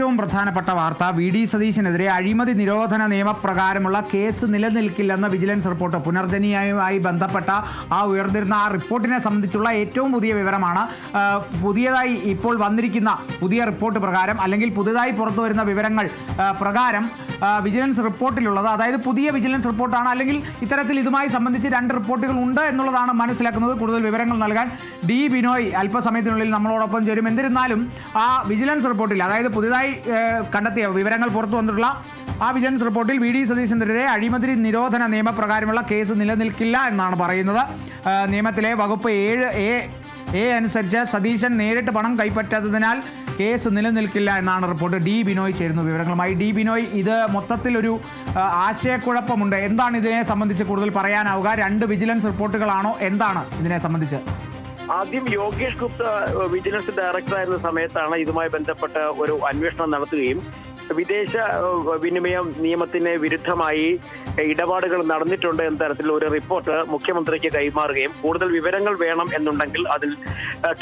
ഏറ്റവും പ്രധാനപ്പെട്ട വാർത്ത. വി ഡി സതീശനെതിരെ അഴിമതി നിരോധന നിയമപ്രകാരമുള്ള കേസ് നിലനിൽക്കില്ലെന്ന വിജിലൻസ് റിപ്പോർട്ട്. പുനർജനിയുമായി ബന്ധപ്പെട്ട ആ ഉയർന്നിരുന്ന ആ റിപ്പോർട്ടിനെ സംബന്ധിച്ചുള്ള ഏറ്റവും പുതിയ വിവരമാണ്. പുതിയതായി ഇപ്പോൾ വന്നിരിക്കുന്ന പുതിയ റിപ്പോർട്ട് പ്രകാരം അല്ലെങ്കിൽ പുതുതായി പുറത്തു വരുന്ന വിവരങ്ങൾ പ്രകാരം വിജിലൻസ് റിപ്പോർട്ടിലുള്ളത്. അതായത് പുതിയ വിജിലൻസ് റിപ്പോർട്ടാണ്. അല്ലെങ്കിൽ ഇത്തരത്തിൽ ഇതുമായി സംബന്ധിച്ച് രണ്ട് റിപ്പോർട്ടുകൾ ഉണ്ട് എന്നുള്ളതാണ് മനസ്സിലാക്കുന്നത്. കൂടുതൽ വിവരങ്ങൾ നൽകാൻ ഡി ബിനോയ് അല്പസമയത്തിനുള്ളിൽ നമ്മളോടൊപ്പം ചേരും. എന്നിരുന്നാലും ആ വിജിലൻസ് റിപ്പോർട്ടിൽ അതായത് പുതിയതായി ഏഹ്, കണ്ടെത്തിയ വിവരങ്ങൾ പുറത്തു വന്നിട്ടുള്ള ആ വിജിലൻസ് റിപ്പോർട്ടിൽ വി ഡി സതീശനെതിരെ അഴിമതി നിരോധന നിയമപ്രകാരമുള്ള കേസ് നിലനിൽക്കില്ല എന്നാണ് പറയുന്നത്. നിയമത്തിലെ വകുപ്പ് ഏഴ് എ എ അനുസരിച്ച് സതീശൻ നേരിട്ട് പണം കൈപ്പറ്റാത്തതിനാൽ കേസ് നിലനിൽക്കില്ല എന്നാണ് റിപ്പോർട്ട്. ഡി ബിനോയ് ചേരുന്നു വിവരങ്ങളുമായി. ഡി ബിനോയ് ഇത് മൊത്തത്തിലൊരു ആശയക്കുഴപ്പമുണ്ട്. എന്താണ് ഇതിനെ സംബന്ധിച്ച് കൂടുതൽ പറയാനാവുക? രണ്ട് വിജിലൻസ് റിപ്പോർട്ടുകളാണോ? എന്താണ് ഇതിനെ സംബന്ധിച്ച്? ആദ്യം യോഗേഷ് ഗുപ്ത വിജിലൻസ് ഡയറക്ടർ ആയിരുന്ന സമയത്താണ് ഇതുമായി ബന്ധപ്പെട്ട ഒരു അന്വേഷണം നടത്തുകയും വിദേശ വിനിമയം നിയമത്തിന് വിരുദ്ധമായി ഇടപാടുകൾ നടന്നിട്ടുണ്ട് എന്ന തരത്തിൽ ഒരു റിപ്പോർട്ട് മുഖ്യമന്ത്രിക്ക് കൈമാറുകയും കൂടുതൽ വിവരങ്ങൾ വേണം എന്നുണ്ടെങ്കിൽ അതിൽ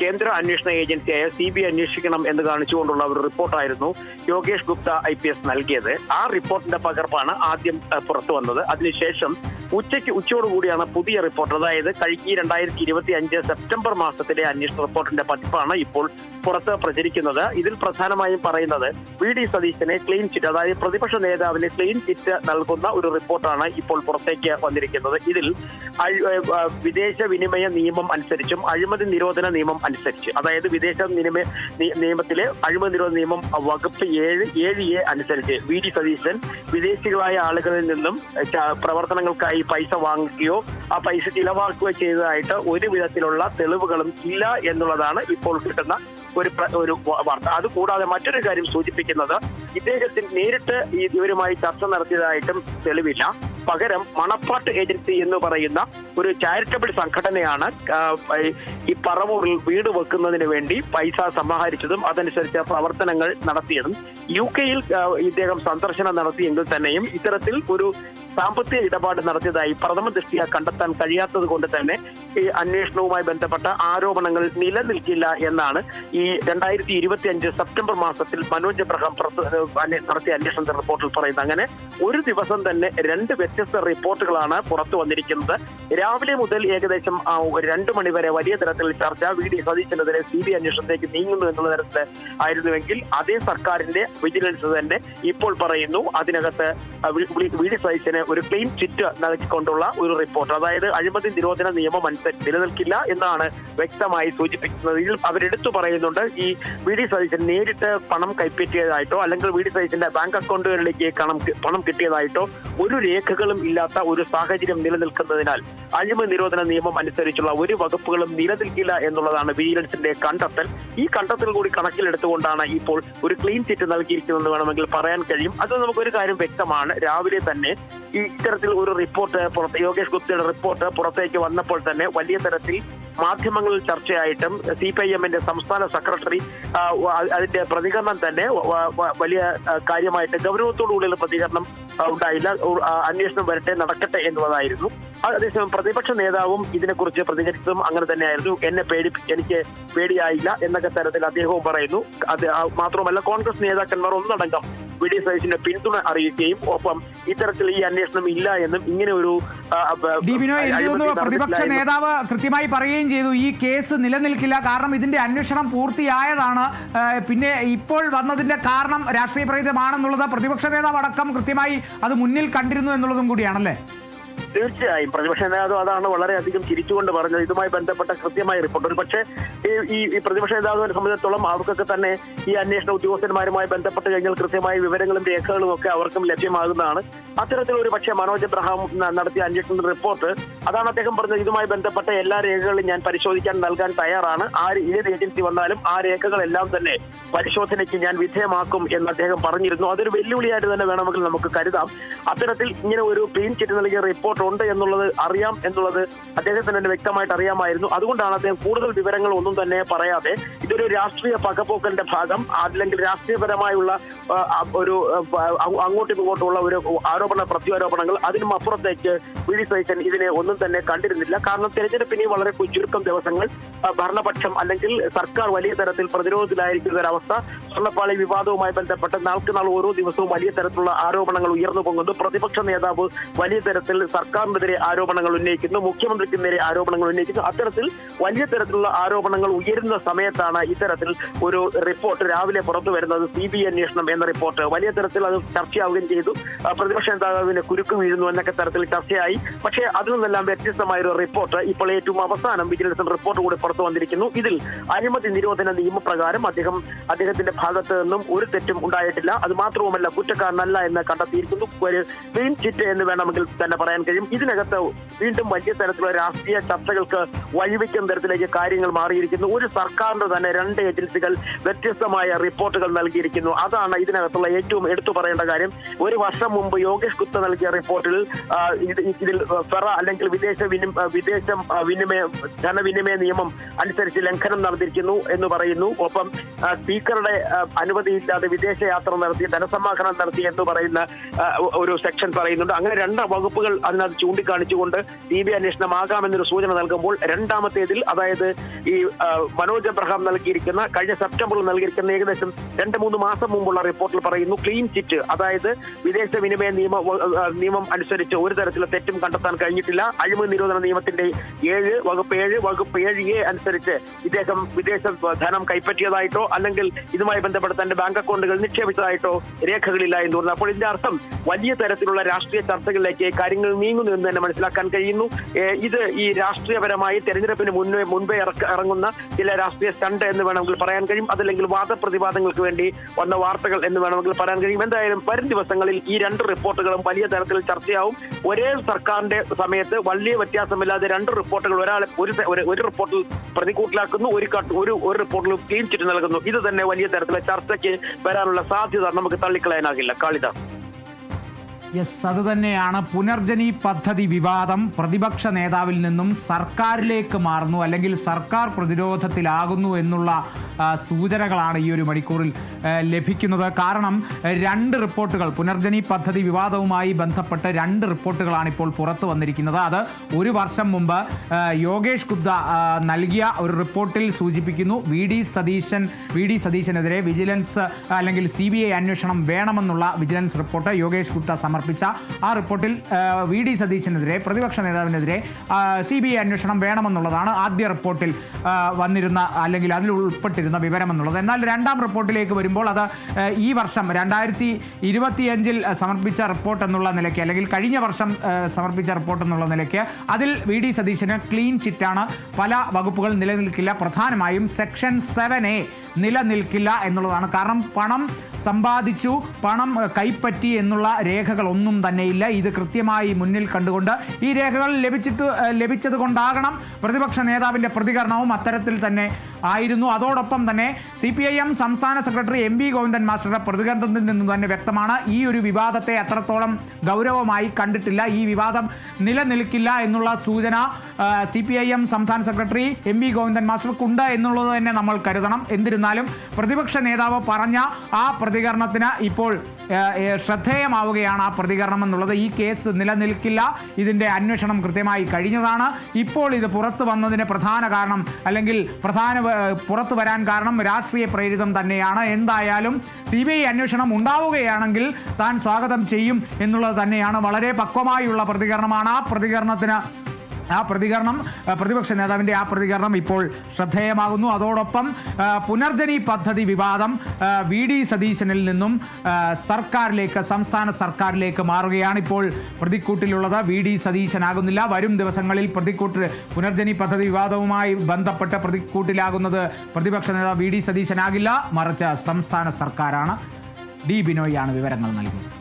കേന്ദ്ര അന്വേഷണ ഏജൻസിയായ സി ബി അന്വേഷിക്കണം എന്ന് കാണിച്ചുകൊണ്ടുള്ള ഒരു റിപ്പോർട്ടായിരുന്നു Yogesh Gupta I P S നൽകിയത്. ആ റിപ്പോർട്ടിന്റെ പകർപ്പാണ് ആദ്യം പുറത്തു വന്നത്. അതിനുശേഷം ഉച്ചയ്ക്ക് ഉച്ചയോടുകൂടിയാണ് പുതിയ റിപ്പോർട്ട്. അതായത് കഴിഞ്ഞ രണ്ടായിരത്തി ഇരുപത്തി അഞ്ച് സെപ്റ്റംബർ മാസത്തിലെ അന്വേഷണ റിപ്പോർട്ടിന്റെ പതിപ്പാണ് ഇപ്പോൾ പുറത്ത് പ്രചരിക്കുന്നത്. ഇതിൽ പ്രധാനമായും പറയുന്നത് വി ഡി സതീശനെ ക്ലീൻ ചിറ്റ് അതായത് പ്രതിപക്ഷ നേതാവിന് ക്ലീൻ ചിറ്റ് നൽകുന്ന ഒരു റിപ്പോർട്ടാണ് ഇപ്പോൾ പുറത്തേക്ക് വന്നിരിക്കുന്നത്. ഇതിൽ വിദേശ വിനിമയ നിയമം അനുസരിച്ചും അഴിമതി നിരോധന നിയമം അനുസരിച്ച് അതായത് വിദേശ വിനിമയ നിയമത്തിലെ അഴിമതി നിരോധന നിയമം വകുപ്പ് ഏഴ് ഏഴ് എ അനുസരിച്ച് വി ഡി സതീശൻ വിദേശികളായ ആളുകളിൽ നിന്നും പ്രവർത്തനങ്ങൾക്കായി പൈസ വാങ്ങുകയോ ആ പൈസ ചിലവാക്കുകയോ ചെയ്തതായിട്ട് ഒരു വിധത്തിലുള്ള തെളിവുകളും ഇല്ല എന്നുള്ളതാണ് ഇപ്പോൾ കിട്ടുന്ന ഒരു ഒരു വാർത്ത. അതുകൂടാതെ മറ്റൊരു കാര്യം സൂചിപ്പിക്കുന്നത് ഇദ്ദേഹത്തിന് നേരിട്ട് ഇവരുമായി ചർച്ച നടത്തിയതായിട്ടും തെളിവില്ല. പകരം മണപ്പാട്ട് ഏജൻസി എന്ന് പറയുന്ന ഒരു ചാരിറ്റബിൾ സംഘടനയാണ് ഈ- പറവൂറിൽ വീട് വെക്കുന്നതിന് വേണ്ടി പൈസ സമാഹരിച്ചതും അതനുസരിച്ച് പ്രവർത്തനങ്ങൾ നടത്തിയതും. യു കെയിൽ ഇദ്ദേഹം സന്ദർശനം നടത്തിയെങ്കിൽ തന്നെയും ഇത്തരത്തിൽ ഒരു സാമ്പത്തിക ഇടപാട് നടത്തിയതായി പ്രഥമ ദൃഷ്ടിയ കണ്ടെത്താൻ കഴിയാത്തത് കൊണ്ട് തന്നെ ഈ അന്വേഷണവുമായി ബന്ധപ്പെട്ട ആരോപണങ്ങൾ നിലനിൽക്കില്ല എന്നാണ് ഈ രണ്ടായിരത്തി ഇരുപത്തി അഞ്ച് സെപ്റ്റംബർ മാസത്തിൽ മനോജ് എബ്രഹാം നടത്തിയ അന്വേഷണ റിപ്പോർട്ടിൽ പറയുന്നത്. അങ്ങനെ ഒരു ദിവസം തന്നെ രണ്ട് വ്യത്യസ്ത റിപ്പോർട്ടുകളാണ് പുറത്തു വന്നിരിക്കുന്നത്. രാവിലെ മുതൽ ഏകദേശം രണ്ടു മണിവരെ വലിയ തരത്തിൽ ചർച്ച വി ഡി സതീശനെതിരെ സി ബി അന്വേഷണത്തിലേക്ക് നീങ്ങുന്നു എന്നുള്ള തരത്തിൽ ആയിരുന്നുവെങ്കിൽ അതേ സർക്കാരിന്റെ വിജിലൻസ് തന്നെ ഇപ്പോൾ പറയുന്നു. അതിനകത്ത് വി ഡി സതീശന് ഒരു ക്ലീൻ ചിറ്റ് നൽകിക്കൊണ്ടുള്ള ഒരു റിപ്പോർട്ട് അതായത് അഴിമതി നിരോധന നിയമം അനുസരിച്ച് നിലനിൽക്കില്ല എന്നാണ് വ്യക്തമായി സൂചിപ്പിക്കുന്നത്. ഇതിൽ അവരെടുത്തു പറയുന്നുണ്ട് ഈ വി ഡി സതീശൻ നേരിട്ട് പണം കൈപ്പറ്റിയതായിട്ടോ അല്ലെങ്കിൽ വി ഡി സതീശന്റെ ബാങ്ക് അക്കൗണ്ടുകളിലേക്ക് പണം പണം കിട്ടിയതായിട്ടോ ഒരു രേഖകളും ഇല്ലാത്ത ഒരു സാഹചര്യം നിലനിൽക്കുന്നതിനാൽ അഴിമതി നിരോധന നിയമം അനുസരിച്ചുള്ള ഒരു വകുപ്പുകളും നിലനിൽക്കില്ല എന്നുള്ളതാണ് വിജിലൻസിന്റെ കണ്ടെത്തൽ. ഈ കണ്ടെത്തൽ കൂടി കണക്കിലെടുത്തുകൊണ്ടാണ് ഇപ്പോൾ ഒരു ക്ലീൻ ചിറ്റ് നൽകിയിരിക്കുന്നതെന്ന് വേണമെങ്കിൽ പറയാൻ കഴിയും. അത് നമുക്കൊരു കാര്യം വ്യക്തമാണ്. രാവിലെ തന്നെ ഇത്തരത്തിൽ ഒരു റിപ്പോർട്ട് യോഗേഷ് ഗുപ്തയുടെ റിപ്പോർട്ട് പുറത്തേക്ക് വന്നപ്പോൾ തന്നെ വലിയ തരത്തിൽ മാധ്യമങ്ങളിൽ ചർച്ചയായിട്ടും സി പി ഐ എമ്മിന്റെ സംസ്ഥാന സെക്രട്ടറി അതിന്റെ പ്രതികരണം തന്നെ വലിയ കാര്യമായിട്ട് ഗൗരവത്തോടുകൂടിയുള്ള പ്രതികരണം ഉണ്ടായില്ല. അന്വേഷണം വരട്ടെ നടക്കട്ടെ എന്നുള്ളതായിരുന്നു. അതേസമയം പ്രതിപക്ഷ നേതാവും ഇതിനെക്കുറിച്ച് പ്രതികരിച്ചതും അങ്ങനെ തന്നെയായിരുന്നു. എന്നെ പേടി എനിക്ക് പേടിയായില്ല എന്നൊക്കെ തരത്തിൽ അദ്ദേഹവും പറയുന്നു. അത് മാത്രമല്ല കോൺഗ്രസ് നേതാക്കന്മാർ ഒന്നടങ്കം വി ഡി സതീശിന്റെ പിന്തുണ അറിയിക്കുകയും ഒപ്പം ഇത്തരത്തിൽ ഈ അന്വേഷണം ഇല്ല എന്നും ഇങ്ങനെ ഒരു പ്രതിപക്ഷ നേതാവ് കൃത്യമായി പറയുകയും ചെയ്തു. ഈ കേസ് നിലനിൽക്കില്ല. കാരണം ഇതിന്റെ അന്വേഷണം പൂർത്തിയായതാണ്. പിന്നെ ഇപ്പോൾ വന്നതിന്റെ കാരണം രാഷ്ട്രീയ പ്രേരിതമാണെന്നുള്ളത് പ്രതിപക്ഷ നേതാവ് അടക്കം കൃത്യമായി അത് മുന്നിൽ കണ്ടിരുന്നു എന്നുള്ളതും കൂടിയാണല്ലേ? തീർച്ചയായും പ്രതിപക്ഷ നേതാവ് അതാണ് വളരെയധികം ചിരിച്ചുകൊണ്ട് പറഞ്ഞത്. ഇതുമായി ബന്ധപ്പെട്ട കൃത്യമായ റിപ്പോർട്ട് ഒരു പക്ഷേ ഈ പ്രതിപക്ഷ നേതാവിനെ സംബന്ധിച്ചിടത്തോളം അവർക്കൊക്കെ തന്നെ ഈ അന്വേഷണ ഉദ്യോഗസ്ഥന്മാരുമായി ബന്ധപ്പെട്ട് കഴിഞ്ഞാൽ കൃത്യമായ വിവരങ്ങളും രേഖകളും ഒക്കെ അവർക്കും ലഭ്യമാകുന്നതാണ്. അത്തരത്തിൽ ഒരു പക്ഷേ മനോജ് എബ്രഹാം നടത്തിയ അന്വേഷണ റിപ്പോർട്ട് അതാണ് അദ്ദേഹം പറഞ്ഞത്. ഇതുമായി ബന്ധപ്പെട്ട എല്ലാ രേഖകളും ഞാൻ പരിശോധിക്കാൻ നൽകാൻ തയ്യാറാണ്. ആ ഏത് ഏജൻസി വന്നാലും ആ രേഖകളെല്ലാം തന്നെ പരിശോധനയ്ക്ക് ഞാൻ വിധേയമാക്കും എന്ന് അദ്ദേഹം പറഞ്ഞിരുന്നു. അതൊരു വെല്ലുവിളിയായിട്ട് തന്നെ വേണമെങ്കിൽ നമുക്ക് കരുതാം. അത്തരത്തിൽ ഇങ്ങനെ ഒരു ക്ലീൻ ചിറ്റ് നൽകിയ റിപ്പോർട്ട് ഉണ്ട് എന്നുള്ളത് അറിയാം എന്നുള്ളത് അദ്ദേഹത്തിന് തന്നെ വ്യക്തമായിട്ട് അറിയാമായിരുന്നു. അതുകൊണ്ടാണ് അദ്ദേഹം കൂടുതൽ വിവരങ്ങൾ ഒന്നും തന്നെ പറയാതെ ഇതൊരു രാഷ്ട്രീയ പകപോക്കലിന്റെ ഭാഗം അല്ലെങ്കിൽ രാഷ്ട്രീയപരമായുള്ള ഒരു അങ്ങോട്ടും ഇങ്ങോട്ടുമുള്ള ഒരു ആരോപണ പ്രത്യാരോപണങ്ങൾ അതിനും അപ്പുറത്തേക്ക് വി ഡി ഇതിനെ ഒന്നും തന്നെ കണ്ടിരുന്നില്ല. കാരണം തെരഞ്ഞെടുപ്പിന് വളരെ ചുരുക്കം ദിവസങ്ങൾ ഭരണപക്ഷം അല്ലെങ്കിൽ സർക്കാർ വലിയ തരത്തിൽ പ്രതിരോധത്തിലായിരിക്കുന്ന ഒരവസ്ഥ സ്വർണപ്പാളി വിവാദവുമായി ബന്ധപ്പെട്ട് നാൾക്ക് നാൾ ഓരോ ദിവസവും വലിയ തരത്തിലുള്ള ആരോപണങ്ങൾ ഉയർന്നു പ്രതിപക്ഷ നേതാവ് വലിയ തരത്തിൽ സർക്കാരിനെതിരെ ആരോപണങ്ങൾ ഉന്നയിക്കുന്നു മുഖ്യമന്ത്രിക്ക് നേരെ ആരോപണങ്ങൾ ഉന്നയിക്കുന്നു. അത്തരത്തിൽ വലിയ തരത്തിലുള്ള ആരോപണങ്ങൾ ഉയരുന്ന സമയത്താണ് ഇത്തരത്തിൽ ഒരു റിപ്പോർട്ട് രാവിലെ പുറത്തു വരുന്നത്. സി ബി അന്വേഷണം എന്ന റിപ്പോർട്ട്. വലിയ തരത്തിൽ അത് ചർച്ചയാവുകയും ചെയ്തു. പ്രതിപക്ഷ നേതാവിന് കുരുക്ക് വീഴുന്നു എന്നൊക്കെ തരത്തിൽ ചർച്ചയായി. പക്ഷേ അതിൽ നിന്നെല്ലാം വ്യത്യസ്തമായ ഒരു റിപ്പോർട്ട് ഇപ്പോൾ ഏറ്റവും അവസാനം വിജിലൻസ് റിപ്പോർട്ട് കൂടി പുറത്തു വന്നിരിക്കുന്നു. ഇതിൽ അഴിമതി നിരോധന നിയമപ്രകാരം അദ്ദേഹം അദ്ദേഹത്തിന്റെ ഭാഗത്ത് നിന്നും ഒരു തെറ്റും ഉണ്ടായിട്ടില്ല. അത് മാത്രവുമല്ല കുറ്റക്കാരനല്ല എന്ന് കണ്ടെത്തിയിരിക്കുന്നു. ഒരു ക്ലീൻ ചിറ്റ് എന്ന് വേണമെങ്കിൽ തന്നെ പറയാൻ കഴിയും. ഇതിനകത്ത് വീണ്ടും വലിയ തരത്തിലുള്ള രാഷ്ട്രീയ ചർച്ചകൾക്ക് വഴിവെക്കുന്ന തരത്തിലേക്ക് കാര്യങ്ങൾ മാറിയിരിക്കുന്നു. ഒരു സർക്കാരിന്റെ തന്നെ രണ്ട് ഏജൻസികൾ വ്യത്യസ്തമായ റിപ്പോർട്ടുകൾ നൽകിയിരിക്കുന്നു. അതാണ് ഇതിനകത്തുള്ള ഏറ്റവും എടുത്തു പറയേണ്ട കാര്യം. ഒരു വർഷം മുമ്പ് യോഗേഷ് ഗുപ്ത നൽകിയ റിപ്പോർട്ടിൽ ഇതിൽ ഫെറ അല്ലെങ്കിൽ വിദേശ വിദേശ വിനിമയ ധനവിനിമയ നിയമം അനുസരിച്ച് ലംഘനം നടന്നിരിക്കുന്നു എന്ന് പറയുന്നു. ഒപ്പം സ്പീക്കറുടെ അനുമതിയില്ലാതെ വിദേശ യാത്ര നടത്തി ധനസമാഹരണം നടത്തി എന്ന് പറയുന്ന ഒരു സെക്ഷൻ പറയുന്നുണ്ട്. അങ്ങനെ രണ്ട് വകുപ്പുകൾ അതിനകത്ത് ചൂണ്ടിക്കാണിച്ചുകൊണ്ട് സി ബി അന്വേഷണം ആകാമെന്നൊരു സൂചന നൽകുമ്പോൾ രണ്ടാമത്തേതിൽ അതായത് ഈ മനോജ് എബ്രഹാം നൽകിയിരിക്കുന്ന കഴിഞ്ഞ സെപ്റ്റംബറിൽ നൽകിയിരിക്കുന്ന ഏകദേശം രണ്ട് മൂന്ന് മാസം മുമ്പുള്ള റിപ്പോർട്ടിൽ പറയുന്നു ക്ലീൻ ചിറ്റ് അതായത് വിദേശ വിനിമയ നിയമ നിയമം അനുസരിച്ച് ഒരു തരത്തിലുള്ള തെറ്റും കണ്ടെത്താൻ കഴിഞ്ഞിട്ടില്ല. അഴിമതി നിരോധന നിയമത്തിന്റെ ഏഴ് വകുപ്പ് ഏഴ് വകുപ്പ് ഏഴ് എ അനുസരിച്ച് ഇദ്ദേഹം വിദേശ ധനം കൈപ്പറ്റിയതായിട്ടോ അല്ലെങ്കിൽ ഇതുമായി ബന്ധപ്പെട്ട തന്റെ ബാങ്ക് അക്കൗണ്ടുകൾ നിക്ഷേപിച്ചതായിട്ടോ രേഖകളില്ല എന്ന് തോന്നുന്നു അപ്പോൾ ഇതിന്റെ അർത്ഥം വലിയ തരത്തിലുള്ള രാഷ്ട്രീയ ചർച്ചകളിലേക്ക് കാര്യങ്ങൾ നീങ്ങുന്നു എന്ന് തന്നെ മനസ്സിലാക്കാൻ കഴിയുന്നു. ഇത് ഈ രാഷ്ട്രീയപരമായി തെരഞ്ഞെടുപ്പിന് മുന്നേ മുൻപേ ഇറങ്ങുന്ന ചില രാഷ്ട്രീയ സ്റ്റണ്ട് എന്ന് വേണമെങ്കിൽ പറയാൻ കഴിയും. അതല്ലെങ്കിൽ വാദപ്രതിവാദങ്ങൾക്ക് വേണ്ടി വന്ന വാർത്തകൾ എന്ന് വേണമെങ്കിൽ പറയാൻ കഴിയും. എന്തായാലും വരും ദിവസങ്ങളിൽ ഈ രണ്ട് റിപ്പോർട്ടുകളും വലിയ തരത്തിൽ ചർച്ചയാവും. ഒരേ സർക്കാരിന്റെ സമയത്ത് വലിയ വ്യത്യാസമില്ലാതെ രണ്ട് റിപ്പോർട്ടുകൾ ഒരാളെ ഒരു ഒരു- റിപ്പോർട്ടിൽ പ്രതികൂട്ടിലാക്കുന്നു ഒരു ഒരു ഒരു റിപ്പോർട്ടിൽ ക്ലീൻ ചിറ്റ് നൽകുന്നു. ഇത് തന്നെ വലിയ തരത്തിലെ ചർച്ചയ്ക്ക് വരാനുള്ള സാധ്യത നമുക്ക് തള്ളിക്കളയാനാകില്ല. കാളിദാസ്. യെസ് അത് തന്നെയാണ്. പുനർജനി പദ്ധതി വിവാദം. പ്രതിപക്ഷ നേതാവിൽ നിന്നും സർക്കാരിലേക്ക് മാറുന്നു. അല്ലെങ്കിൽ സർക്കാർ പ്രതിരോധത്തിലാകുന്നു എന്നുള്ള സൂചനകളാണ് ഈ ഒരു മണിക്കൂറിൽ ലഭിക്കുന്നത്. കാരണം രണ്ട് റിപ്പോർട്ടുകൾ പുനർജനി പദ്ധതി വിവാദവുമായി ബന്ധപ്പെട്ട് രണ്ട് റിപ്പോർട്ടുകളാണ് ഇപ്പോൾ പുറത്തു വന്നിരിക്കുന്നത്. അത് ഒരു വർഷം മുമ്പ് യോഗേഷ് ഗുപ്ത നൽകിയ ഒരു റിപ്പോർട്ടിൽ സൂചിപ്പിക്കുന്നു. V D Satheesan V D സതീശനെതിരെ vigilance അല്ലെങ്കിൽ സി ബി ഐ അന്വേഷണം വേണമെന്നുള്ള വിജിലൻസ് റിപ്പോർട്ട് യോഗേഷ് ഗുപ്ത സമർപ്പിച്ച ആ റിപ്പോർട്ടിൽ വി ഡി സതീശനെതിരെ പ്രതിപക്ഷ നേതാവിനെതിരെ സി ബി ഐ അന്വേഷണം വേണമെന്നുള്ളതാണ് ആദ്യ റിപ്പോർട്ടിൽ വന്നിരുന്ന അല്ലെങ്കിൽ അതിൽ ഉൾപ്പെട്ടിരുന്ന വിവരമെന്നുള്ളത്. എന്നാൽ രണ്ടാം റിപ്പോർട്ടിലേക്ക് വരുമ്പോൾ അത് ഈ വർഷം രണ്ടായിരത്തി ഇരുപത്തിയഞ്ചിൽ സമർപ്പിച്ച റിപ്പോർട്ട് എന്നുള്ള നിലയ്ക്ക് അല്ലെങ്കിൽ കഴിഞ്ഞ വർഷം സമർപ്പിച്ച റിപ്പോർട്ട് എന്നുള്ള നിലയ്ക്ക് അതിൽ വി ഡി സതീശന് ക്ലീൻ ചിറ്റാണ്. പല വകുപ്പുകൾ നിലനിൽക്കില്ല. പ്രധാനമായും സെക്ഷൻ സെവൻ എ നിലനിൽക്കില്ല എന്നുള്ളതാണ്. കാരണം പണം സമ്പാദിച്ചു പണം കൈപ്പറ്റി എന്നുള്ള രേഖകളൊന്നും തന്നെയില്ല. ഇത് കൃത്യമായി മുന്നിൽ കണ്ടുകൊണ്ട് ഈ രേഖകൾ ലഭിച്ചിട്ട് ലഭിച്ചത് കൊണ്ടാകണം പ്രതിപക്ഷ നേതാവിന്റെ പ്രതികരണവും അത്തരത്തിൽ തന്നെ ആയിരുന്നു. അതോടൊപ്പം തന്നെ സി പി ഐ എം സംസ്ഥാന സെക്രട്ടറി എം വി ഗോവിന്ദൻ മാസ്റ്ററുടെ പ്രതികരണത്തിൽ നിന്നും തന്നെ വ്യക്തമാണ് ഈ ഒരു വിവാദത്തെ അത്രത്തോളം ഗൗരവമായി കണ്ടിട്ടില്ല ഈ വിവാദം നിലനിൽക്കില്ല എന്നുള്ള സൂചന സി പി ഐ എം സംസ്ഥാന സെക്രട്ടറി എം വി ഗോവിന്ദൻ മാസ്റ്റർക്കുണ്ട് എന്നുള്ളത് തന്നെ നമ്മൾ കരുതണം. എന്നിരുന്നാലും പ്രതിപക്ഷ നേതാവ് പറഞ്ഞ ആ പ്രതികരണത്തിന് ഇപ്പോൾ ശ്രദ്ധേയമാവുകയാണ് ആ പ്രതികരണം എന്നുള്ളത് ഈ കേസ് നിലനിൽക്കില്ല. ഇതിന്റെ അന്വേഷണം കൃത്യമായി കഴിഞ്ഞതാണ്. ഇപ്പോൾ ഇത് പുറത്തു വന്നതിന് പ്രധാന കാരണം അല്ലെങ്കിൽ പ്രധാന പുറത്തു വരാൻ കാരണം രാഷ്ട്രീയ പ്രേരിതം തന്നെയാണ്. എന്തായാലും സി ബി ഐ അന്വേഷണം ഉണ്ടാവുകയാണെങ്കിൽ താൻ സ്വാഗതം ചെയ്യും എന്നുള്ളത് തന്നെയാണ്. വളരെ പക്വമായുള്ള പ്രതികരണമാണ്. ആ പ്രതികരണത്തിന് ആ പ്രതികരണം പ്രതിപക്ഷ നേതാവിന്റെ ആ പ്രതികരണം ഇപ്പോൾ ശ്രദ്ധേയമാകുന്നു. അതോടൊപ്പം പുനർജനി പദ്ധതി വിവാദം വി ഡി സതീശനിൽ നിന്നും സർക്കാരിലേക്ക് സംസ്ഥാന സർക്കാരിലേക്ക് മാറുകയാണ് ഇപ്പോൾ പ്രതിക്കൂട്ടിലുള്ളത്. V D സതീശനാകുന്നില്ല. വരും ദിവസങ്ങളിൽ പ്രതിക്കൂട്ട് പുനർജനി പദ്ധതി വിവാദവുമായി ബന്ധപ്പെട്ട് പ്രതിക്കൂട്ടിലാകുന്നത് പ്രതിപക്ഷ നേതാവ് വി ഡി സതീശനാകില്ല. മറിച്ച് സംസ്ഥാന സർക്കാരാണ്. ഡി ബിനോയാണ് വിവരങ്ങൾ നൽകിയത്